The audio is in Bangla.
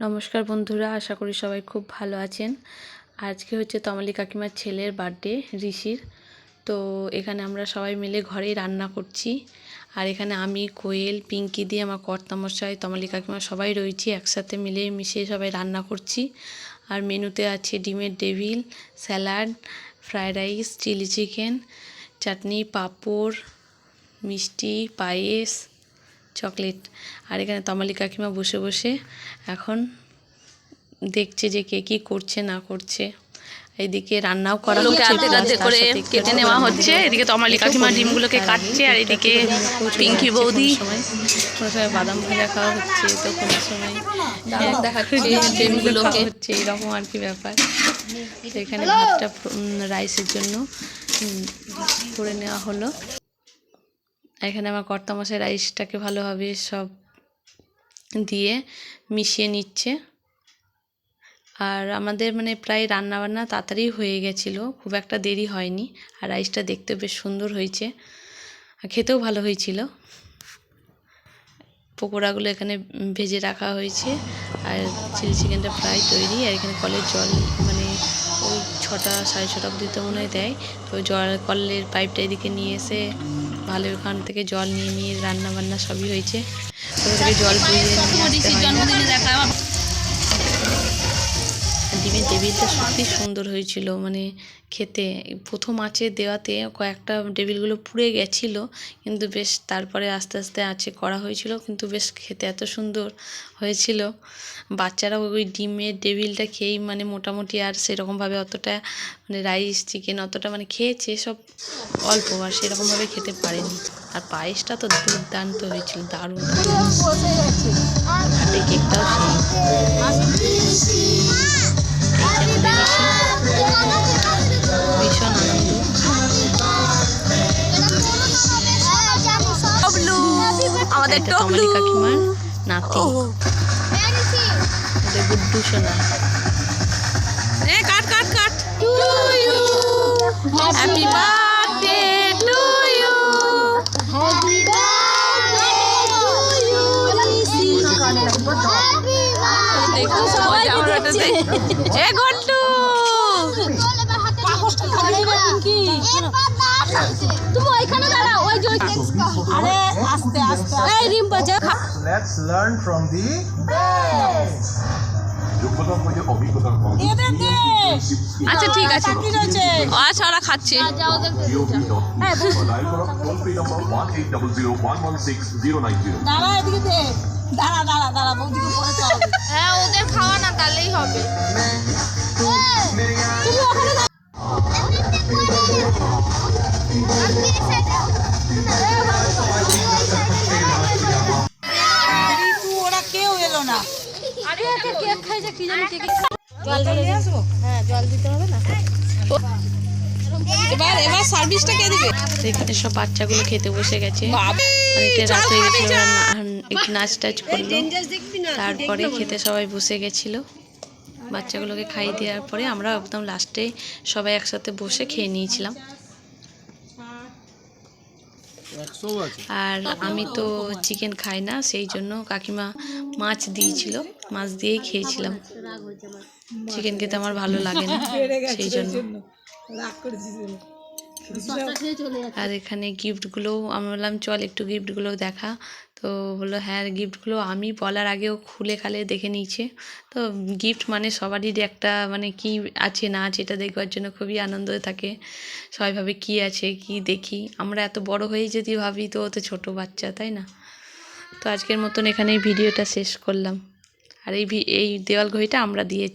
নমস্কার বন্ধুরা, আশা করি সবাই খুব ভালো আছেন। আজকে হচ্ছে তমালি কাকিমার ছেলের বার্থডে, ঋষির। তো এখানে আমরা সবাই মিলে ঘরেই রান্না করছি। আর এখানে আমি, কোয়েল, পিঙ্কি দিয়ে আমার কর্তামশাই, তমালি কাকিমা সবাই রয়েছি, একসাথে মিলে মিশিয়ে সবাই রান্না করছি। আর মেনুতে আছে ডিমের devil salad, fried rice, chilli chicken, চাটনি, পাঁপড়, মিষ্টি, পায়েস চকলেট। আর এখানে তমালি কাকিমা বসে বসে এখন দেখছে যে কে কি করছে না করছে। এইদিকে রান্নাও করা হচ্ছে আধে আধে করে কেটে নেওয়া হচ্ছে। এদিকে তমালি কাকিমা ডিমগুলোকে কাটছে আর এদিকে পিঙ্কি বৌদি। কোনো সময়। বাদাম ভাজা খাওয়া হচ্ছে তো কোনো সময় দেখাচ্ছে ডিমগুলোকে। হচ্ছে এরকম আর কি ব্যাপার। এখানে ভাতটা রাইসের জন্য করে নেওয়া হলো। এখানে আমার কর্তামশাই রাইসটাকে ভালোভাবে সব দিয়ে মিশিয়ে নিচ্ছে। আর আমাদের মানে প্রায় রান্নাবান্না তাড়াতাড়ি হয়ে গেছিল, খুব একটা দেরি হয়নি। আর রাইসটা দেখতে বেশ সুন্দর হয়েছে আর খেতেও ভালো হয়েছিল। পকোড়াগুলো এখানে ভেজে রাখা হয়েছে আর চিলি চিকেনটা প্রায় তৈরি। আর এখানে কলের জল মানে ওই ছটা, সাড়ে ছটা অবধি তো মনে হয় দেয়। তো জল কলের পাইপটা এদিকে নিয়ে এসে ভালো ওখান থেকে জল নিয়ে নিয়ে রান্নাবান্না সবই হয়েছে। জল বইয়ে নিয়ে আসতে হয়। ডিমের টেবিলটা সত্যি সুন্দর হয়েছিল মানে খেতে। প্রথম আঁচে দেওয়াতে কয়েকটা টেবিলগুলো পুড়ে গেছিল, কিন্তু বেশ তারপরে আস্তে আস্তে আঁচে করা হয়েছিল, কিন্তু বেশ খেতে এত সুন্দর হয়েছিল। বাচ্চারা ওই ডিমের টেবিলটা খেয়েই মানে মোটামুটি আর সেরকমভাবে অতটা মানে রাইস, চিকেন অতটা মানে খেয়েছে, সব অল্প আর সেরকমভাবে খেতে পারেনি। আর পায়েসটা তো দুর্দান্ত হয়েছিল, দারুণ। দারুণ আর কেকটাও সেই আমাদের এটা তমালি কাকিমার নাতি। এটা গুড্ডু সোনা। এ cut cut cut. To you happy birthday to you দেখো সবাই আমরা এটাতে এ গন্টু তুমি ওইখানে দাঁড়াও ওই যে আরে আস্তে আস্তে এই রিম্পা যা Let's learn from the best. যোগ্যতা বলে অভিজ্ঞতার ফল। আচ্ছা ঠিক আছে। আচ্ছা ওরা খাচ্ছে। হ্যাঁ, নাইন জিরো দাঁড়া এদিকে দাঁড়া দাঁড়া দাঁড়া বৌদিকে হ্যাঁ ওদের খাওয়া না তাহলেই হবে। তুমি ওখানে দাঁড়া ওরা কেউ এলো না। কেক খাইছে কি জানি কেক জল ঢেলে আসব? হ্যাঁ জল দিতে হবে না। এবার এবার সার্ভিসটা কে দিবে? এখানে সব বাচ্চাগুলো খেতে বসে গেছে। অনেকটা রাত হয়ে গেছিল একটু নাচ টাচ করল। তারপরে খেতে সবাই বসে গেছিল। বাচ্চাগুলোকে খাইয়ে দেওয়ার পরে আমরা একদম লাস্টে সবাই একসাথে বসে খেয়ে নিয়েছিলাম। আর আমি তো চিকেন খাই না সেই জন্য কাকিমা মাছ দিয়েছিল মাছ দিয়েই খেয়েছিলাম। চিকেন খেতে আমার ভালো লাগে না সেই জন্য। আর এখানে গিফটগুলো আমি বললাম চল একটু গিফটগুলো দেখা। তো বলল হ্যাঁ গিফটগুলো আমি বলার আগেও খুলে খালে দেখে নিয়েছে। তো গিফট মানে সবারই একটা মানে কি আছে না আছে এটা দেখবার জন্য খুবই আনন্দ থাকে। সবাই ভাবে কী আছে কি দেখি। আমরা এত বড় হয়েই যদি ভাবি তো ও তো ছোটো বাচ্চা তাই না? তো আজকের মতন এখানেই ভিডিওটা শেষ করলাম। আর এই ভি- এই দেওয়াল ঘড়িটা আমরা দিয়েছি।